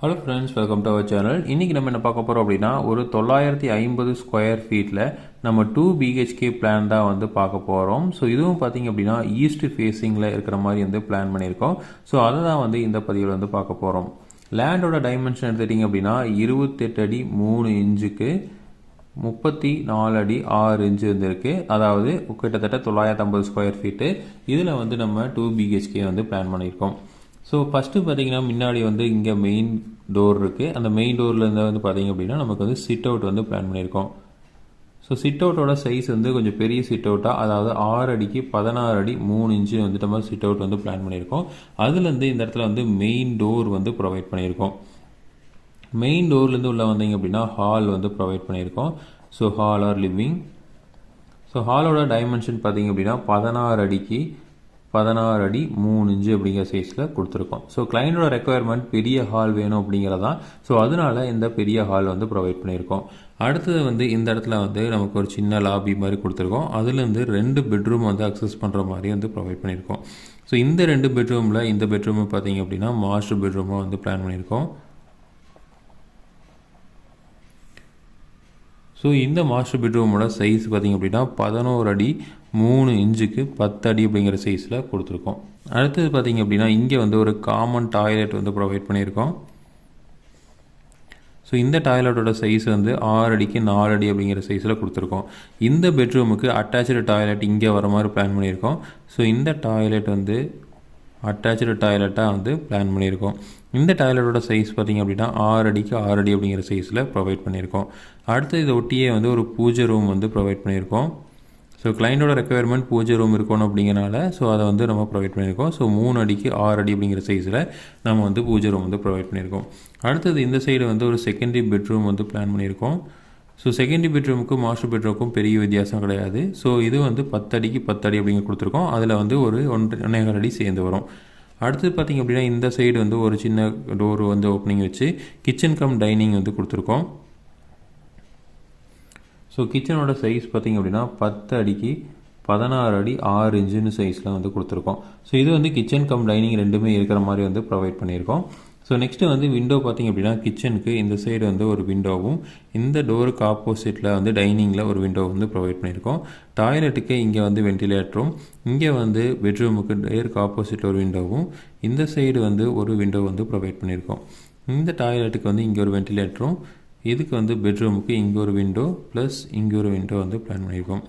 Hello friends welcome to our channel இன்றைக்கி நம்ம என்ன பார்க்க போகிறோம் அப்படின்னா ஒரு தொள்ளாயிரத்தி ஐம்பது ஸ்கொயர் ஃபீட்டில் நம்ம டூ பிஹெச்கே பிளான் தான் வந்து பார்க்க போகிறோம் ஸோ இதுவும் பார்த்தீங்க அப்படின்னா ஈஸ்ட் ஃபேஸிங்கில் இருக்கிற மாதிரி வந்து பிளான் பண்ணியிருக்கோம். ஸோ அதை தான் வந்து இந்த பதிவில் வந்து பார்க்க போகிறோம் லேண்டோட டைமென்ஷன் எடுத்துட்டிங்க அப்படின்னா இருபத்தெட்டு அடி மூணு இன்ச்சுக்கு முப்பத்தி நாலு அடி ஆறு இன்ச்சு வந்துருக்கு அதாவது கிட்டத்தட்ட தொள்ளாயிரத்தி ஐம்பது ஸ்கொயர் ஃபீட்டு இதில் வந்து நம்ம டூ பிஹெச்கே வந்து பிளான் பண்ணியிருக்கோம். ஸோ ஃபஸ்ட்டு பார்த்தீங்கன்னா முன்னாடி வந்து இங்கே மெயின் டோர் இருக்குது அந்த மெயின் டோர்லேருந்து வந்து பார்த்தீங்க அப்படின்னா நமக்கு வந்து சிட் அவுட் வந்து பிளான் பண்ணியிருக்கோம். ஸோ சிட் அவுட்டோட சைஸ் வந்து கொஞ்சம் பெரிய சிட் அவுட்டாக அதாவது ஆறு அடிக்கு பதினாறு அடி மூணு இன்ச்சு வந்துட்டு நம்ம சிட் அவுட் வந்து பிளான் பண்ணியிருக்கோம். அதுலேருந்து இந்த இடத்துல வந்து மெயின் டோர் வந்து ப்ரொவைட் பண்ணியிருக்கோம். மெயின் டோர்லேருந்து உள்ளே வந்தீங்க அப்படின்னா ஹால் வந்து ப்ரொவைட் பண்ணியிருக்கோம். So hall or living so ஹாலோட டைமென்ஷன் பார்த்தீங்க அப்படின்னா பதினாறு அடிக்கு பதினாறு அடி மூணு இன்ச்சு அப்படிங்கிற சைஸில் கொடுத்துருக்கோம். ஸோ கிளைண்டோட ரெக்குயர்மெண்ட் பெரிய ஹால் வேணும் அப்படிங்கிறதான் ஸோ அதனால இந்த பெரிய ஹால் வந்து ப்ரொவைட் பண்ணியிருக்கோம். அடுத்தது வந்து இந்த இடத்துல வந்து நமக்கு ஒரு சின்ன லாபி மாதிரி கொடுத்துருக்கோம். அதுலேருந்து ரெண்டு பெட்ரூம் வந்து அக்சஸ் பண்ணுற மாதிரி வந்து ப்ரொவைட் பண்ணியிருக்கோம். ஸோ இந்த ரெண்டு பெட்ரூமில் இந்த பெட்ரூமை பார்த்தீங்க அப்படின்னா மாஸ்டர் பெட்ரூமாக வந்து பிளான் பண்ணியிருக்கோம். ஸோ இந்த மாஸ்டர் பெட்ரூமோட சைஸ் பார்த்திங்க அப்படின்னா பதினோரு அடி மூணு இன்ச்சுக்கு பத்து அடி அப்படிங்கிற சைஸில் கொடுத்துருக்கோம். அடுத்தது பார்த்திங்க அப்படின்னா இங்கே வந்து ஒரு காமன் டாய்லெட் வந்து ப்ரொவைட் பண்ணியிருக்கோம். ஸோ இந்த டாய்லெட்டோட சைஸ் வந்து ஆறு அடிக்கு நாலு அடி அப்படிங்கிற சைஸில் கொடுத்துருக்கோம். இந்த பெட்ரூமுக்கு அட்டாச்சு டாய்லெட் இங்கே வர மாதிரி பிளான் பண்ணியிருக்கோம். ஸோ இந்த டாய்லெட் வந்து அட்டாச்சு டாய்லெட்டாக வந்து பிளான் பண்ணியிருக்கோம். இந்த டாய்லெட்டோட சைஸ் பார்த்திங்க அப்படின்னா ஆறு அடிக்கு ஆறு அடி அப்படிங்கிற சைஸில் ப்ரொவைட் பண்ணியிருக்கோம். அடுத்து இதை ஒட்டியே வந்து ஒரு பூஜை ரூம் வந்து ப்ரொவைட் பண்ணியிருக்கோம். ஸோ கிளைண்டோட ரெக்குயர்மெண்ட் பூஜை ரூம் இருக்கணும் அப்படிங்கிறனால ஸோ அதை வந்து நம்ம ப்ரொவைட் பண்ணியிருக்கோம். ஸோ மூணு அடிக்கு ஆறு அடி அப்படிங்கிற சைஸில் நம்ம வந்து பூஜை ரூம் வந்து ப்ரொவைட் பண்ணியிருக்கோம். அடுத்தது இந்த சைடு வந்து ஒரு செகண்டரி பெட்ரூம் வந்து பிளான் பண்ணியிருக்கோம். ஸோ செகண்டரி பெட்ரூமுக்கும் மாஸ்டர் பெட்ரூமுக்கும் பெரிய வித்தியாசம் கிடையாது. ஸோ இது வந்து பத்தடிக்கு பத்தடி அப்படிங்க கொடுத்துருக்கோம். அதில் வந்து ஒரு ஒன்றரை ஒன்றேகால் அடி சேர்ந்து வரும். அடுத்து பார்த்திங்க அப்படின்னா இந்த சைடு வந்து ஒரு சின்ன டோர் வந்து ஓப்பனிங் வச்சு கிச்சன் கம் டைனிங் வந்து கொடுத்துருக்கோம். ஸோ கிச்சனோட சைஸ் பார்த்திங்க அப்படின்னா பத்து அடிக்கு பதினாறு அடி ஆறு இன்ச்சுன்னு சைஸில் வந்து கொடுத்துருக்கோம். ஸோ இது வந்து கிச்சன் கம் டைனிங் ரெண்டுமே இருக்கிற மாதிரி வந்து ப்ரொவைட் பண்ணியிருக்கோம். ஸோ நெக்ஸ்ட்டு வந்து விண்டோ பார்த்திங்க அப்படின்னா கிச்சனுக்கு இந்த சைடு வந்து ஒரு விண்டோவும் இந்த டோருக்கு ஆப்போசிட்டில் வந்து டைனிங்கில் ஒரு விண்டோ வந்து ப்ரொவைட் பண்ணியிருக்கோம். டாய்லெட்டுக்கு இங்கே வந்து வென்டிலேட்டரும் இங்கே வந்து பெட்ரூமுக்கு டேருக்கு ஆப்போசிட்டில் ஒரு விண்டோவும் இந்த சைடு வந்து ஒரு விண்டோ வந்து ப்ரொவைட் பண்ணியிருக்கோம். இந்த டாய்லெட்டுக்கு வந்து இங்கே ஒரு வென்டிலேட்டரும் இதுக்கு வந்து பெட்ரூமுக்கு இங்கே ஒரு விண்டோ ப்ளஸ் இங்கே ஒரு விண்டோ வந்து பிளான் பண்ணியிருக்கோம்?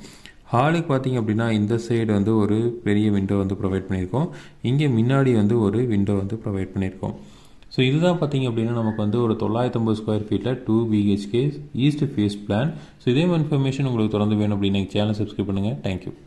ஹாலுக்கு பார்த்திங்க அப்படின்னா இந்த சைடு வந்து ஒரு பெரிய விண்டோ வந்து ப்ரொவைட் பண்ணியிருக்கோம். இங்கே முன்னாடி வந்து ஒரு விண்டோ வந்து ப்ரொவைட் பண்ணியிருக்கோம். ஸோ இதுதான் பார்த்திங்க அப்படின்னா நமக்கு வந்து ஒரு தொள்ளாயிரத்தம்பது ஸ்கொயர் ஃபீட்டில் two BHK east face plan so இதே இன்ஃபர்மேஷன் உங்களுக்கு தொடர்ந்து வேணும் அப்படின்னு சேனல் சப்ஸ்கிரைப் பண்ணுங்கள் தேங்க்யூ